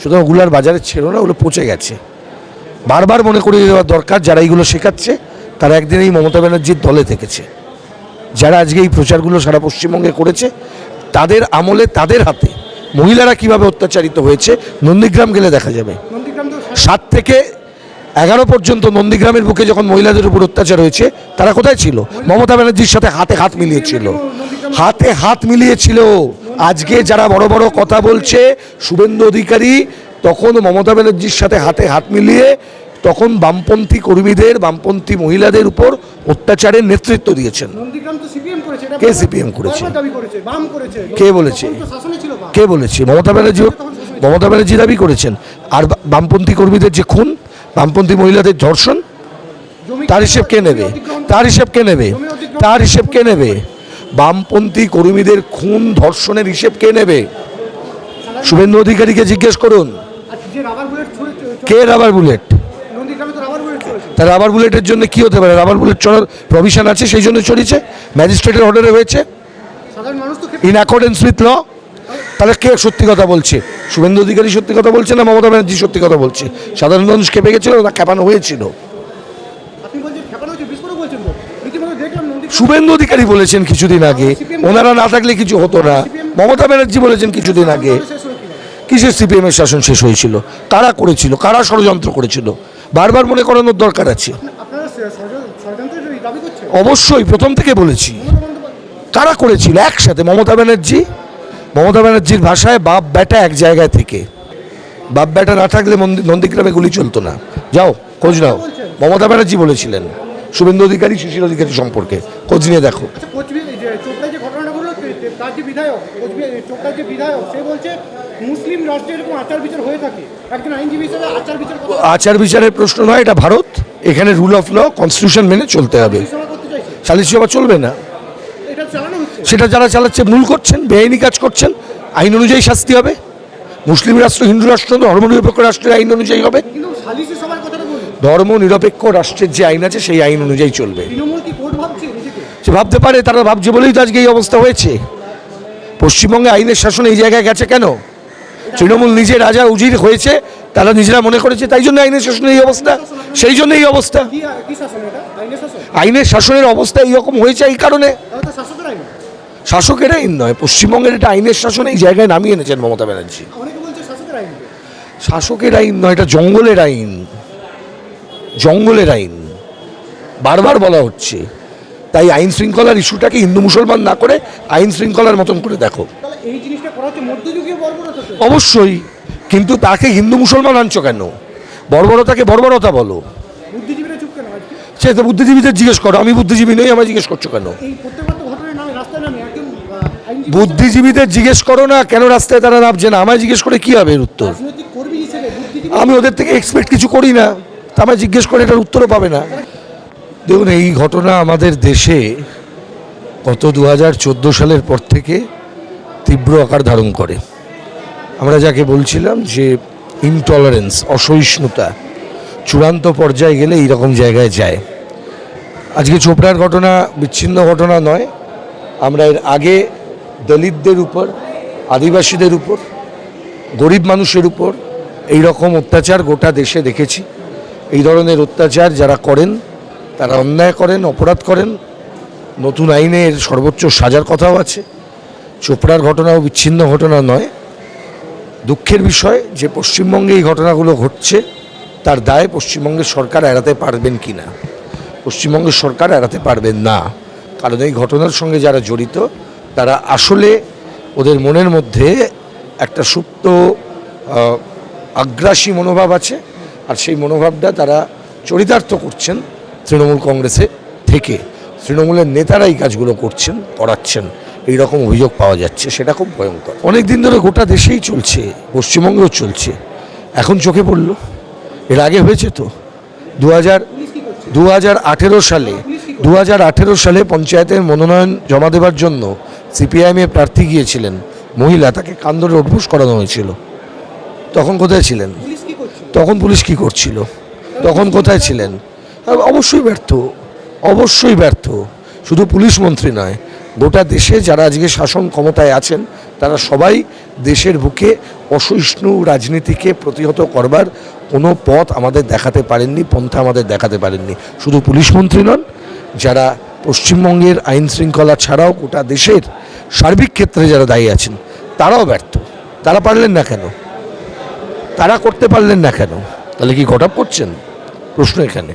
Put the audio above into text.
সুতরাং ওগুলো আর বাজারে ছিল না, ওগুলো পচে গেছে। বারবার মনে করিয়ে দেওয়া দরকার যারা এইগুলো শেখাচ্ছে, তারা একদিন এই মমতা ব্যানার্জির দলে থেকেছে। যারা আজকে এই প্রচারগুলো সারা পশ্চিমবঙ্গে করেছে, তাদের আমলে, তাদের হাতে মহিলারা কীভাবে অত্যাচারিত হয়েছে, নন্দীগ্রাম গেলে দেখা যাবে। সাত থেকে এগারো পর্যন্ত নন্দীগ্রামের বুকে যখন মহিলাদের উপর অত্যাচার হয়েছে, তারা কোথায় ছিল? মমতা ব্যানার্জির সাথে হাতে হাত মিলিয়েছিল। হাতে হাত মিলিয়েছিল। আজকে যারা বড় বড় কথা বলছে শুভেন্দু অধিকারী তখন মমতা ব্যানার্জির সাথে হাতে হাত মিলিয়ে তখন বামপন্থী কর্মীদের বামপন্থী মহিলাদের উপর অত্যাচারের নেতৃত্ব দিয়েছেন। তো সিপিএম করেছে কে কে বলেছে? কে বলেছে? মমতা ব্যানার্জি মমতা ব্যানার্জি দাবি করেছেন। আর বামপন্থী কর্মীদের যে খুন বামপন্থী মহিলাদের ধর্ষণ তার হিসেব কে নেবে? তার হিসেব কে নেবে? তার হিসেব কে নেবে? বামপন্থী কর্মীদের খুন ধর্ষণের হিসেব কে নেবে? শুভেন্দু অধিকারীকে জিজ্ঞেস করুন। কে রাবার বুলেট তা রাবার বুলেটের জন্য কি হতে পারে? রাবার বুলেট চলার প্রভিশন আছে, সেই জন্য চলেছে ম্যাজিস্ট্রেটের অর্ডারে হয়েছে? ইন অ্যাকর্ডেন্স উইথ ল তাহলে কে সত্যি কথা বলছে? শুভেন্দু অধিকারী সত্যি কথা বলছে না মমতা ব্যানার্জি সত্যি কথা বলছে? সাধারণ মানুষ কেঁপে গেছিল না হয়েছিল খেপানো বলছেন শুভেন্দু অধিকারী বলেছেন কিছুদিন আগে। ওনারা না থাকলে কিছু হতো না। মমতা ব্যানার্জি বলেছেন কিছুদিন আগে। কিসের সিপিএম এর শাসন শেষ হয়েছিল? কারা করেছিল? কারা ষড়যন্ত্র করেছিল? বারবার মনে করানোর দরকার আছে। অবশ্যই প্রথম থেকে বলেছি। কারা করেছিল? একসাথে। মমতা ব্যানার্জি? মমতা ব্যানার্জির ভাষায় বাপ বেটা এক জায়গায় থেকে। বাপ বেটা না থাকলে নন্দীগ্রামে গুলি চলতো না। যাও খোঁজ নাও। মমতা ব্যানার্জি বলেছিলেন। শুভেন্দু অধিকারী শিশির অধিকারী সম্পর্কে। খোঁজ নিয়ে দেখো। কোচবিহার যে চোপড়ায় যে ঘটনাটা ঘটলো তে- তে- তার যে বিধায়ক চোপড়ার যে বিধায়ক সে বলছে মুসলিম রাষ্ট্রে এরকম আচার বিচার হয়ে থাকে। একজন আইনজীবী হিসেবে আচার বিচার আচার বিচারের প্রশ্ন নয় এটা ভারত। এখানে রুল অফ ল কনস্টিটিউশন মেনে চলতে হবে। সালিসি সভা চলবে না। সেটা যারা চালাচ্ছে ভুল করছেন বেআইনি কাজ করছেন আইন অনুযায়ী শাস্তি হবে। মুসলিম রাষ্ট্র হিন্দু রাষ্ট্র ধর্মনিরপেক্ষ রাষ্ট্রের আইন অনুযায়ী হবে। কিন্তু সালিসি সবার কথাটা ধর্ম নিরপেক্ষ রাষ্ট্রের যে আইন আছে সেই আইন অনুযায়ী চলবে। সে ভাবতে পারে তারা ভাবছে বলেই তো আজকে এই অবস্থা হয়েছে। পশ্চিমবঙ্গে আইনের শাসন এই জায়গায় গেছে কেন? তৃণমূল নিজে রাজা উজির হয়েছে তারা নিজেরা মনে করেছে তাই জন্য আইনের শাসনের এই অবস্থা সেই জন্য এই অবস্থা। আইনের শাসনের অবস্থা এইরকম হয়েছে এই কারণে। শাসকের আইন। নয় পশ্চিমবঙ্গের এটা আইনের শাসন এই জায়গায় নামিয়ে এনেছেন মমতা ব্যানার্জি। শাসকের আইন নয় এটা জঙ্গলের আইন। জঙ্গলের আইন। বারবার বলা হচ্ছে। তাই আইন শৃঙ্খলার ইস্যুটাকে হিন্দু মুসলমান না করে আইন শৃঙ্খলার মতন করে দেখো। অবশ্যই। কিন্তু তাকে হিন্দু মুসলমান আনছো কেন? বর্বরতাকে বর্বরতা বলো। সে তো বুদ্ধিজীবীদের জিজ্ঞেস করো আমি বুদ্ধিজীবী নই আমায় জিজ্ঞেস করছ কেন? বুদ্ধিজীবীদের জিজ্ঞেস করো না কেন রাস্তায় তারা নামছে না? আমায় জিজ্ঞেস করে কি হবে এর উত্তর? আমি ওদের থেকে এক্সপেক্ট কিছু করি না। তা আমায় জিজ্ঞেস করে এটার উত্তরও পাবে না। দেখুন, এই ঘটনা আমাদের দেশে গত দু হাজার চোদ্দ সালের পর থেকে তীব্র আকার ধারণ করে। আমরা যাকে বলছিলাম যে ইনটলারেন্স অসহিষ্ণুতা, চূড়ান্ত পর্যায়ে গেলে এইরকম জায়গায় যায়। আজকে চোপড়ার ঘটনা বিচ্ছিন্ন ঘটনা নয়। আমরা এর আগে দলিতদের উপর, আদিবাসীদের উপর, গরিব মানুষের উপর এই রকম অত্যাচার গোটা দেশে দেখেছি। এই ধরনের অত্যাচার যারা করেন, তারা অন্যায় করেন, অপরাধ করেন। নতুন আইনের সর্বোচ্চ সাজার কথাও আছে। চোপড়ার ঘটনাও বিচ্ছিন্ন ঘটনা নয়। দুঃখের বিষয়, যে পশ্চিমবঙ্গে এই ঘটনাগুলো ঘটছে, তার দায় পশ্চিমবঙ্গের সরকার এড়াতে পারবেন কি না? পশ্চিমবঙ্গের সরকার এড়াতে পারবেন না। কারণ এই ঘটনার সঙ্গে যারা জড়িত, তারা আসলে ওদের মনের মধ্যে একটা সুপ্ত আগ্রাসী মনোভাব আছে। আর সেই মনোভাবটা তারা চরিতার্থ করছেন তৃণমূল কংগ্রেসে থেকে। তৃণমূলের নেতারা এই কাজগুলো করছেন, করাচ্ছেন। এই রকম অভিযোগ পাওয়া যাচ্ছে, সেটা খুব ভয়ঙ্কর। অনেক দিন ধরে গোটা দেশেই চলছে, পশ্চিমবঙ্গেও চলছে। এখন চোখে পড়ল। এর আগে হয়েছে তো? দু হাজার দু হাজার সালে দু হাজার আঠেরো সালে পঞ্চায়েতের মনোনয়ন জমা দেবার জন্য সিপিআইএমে প্রার্থী গিয়েছিলেন। মহিলা, তাকে কান ধরে করানো হয়েছিল। তখন কোথায় ছিলেন? তখন পুলিশ কি করছিল? তখন কোথায় ছিলেন? অবশ্যই ব্যর্থ অবশ্যই ব্যর্থ। শুধু পুলিশ মন্ত্রী নয়, গোটা দেশে যারা আজকে শাসন ক্ষমতায় আছেন, তারা সবাই দেশের বুকে অসহিষ্ণু রাজনীতিকে প্রতিহত করবার কোনো পথ আমাদের দেখাতে পারেননি, পন্থা আমাদের দেখাতে পারেননি। শুধু পুলিশ মন্ত্রী নন, যারা পশ্চিমবঙ্গের আইন শৃঙ্খলা ছাড়াও গোটা দেশের সার্বিক ক্ষেত্রে যারা দায়ী আছেন, তারাও ব্যর্থ। তারা পারলেন না কেন? তারা করতে পারলেন না কেন? তাহলে কি ঘটাপ করছেন? প্রশ্ন এখানে।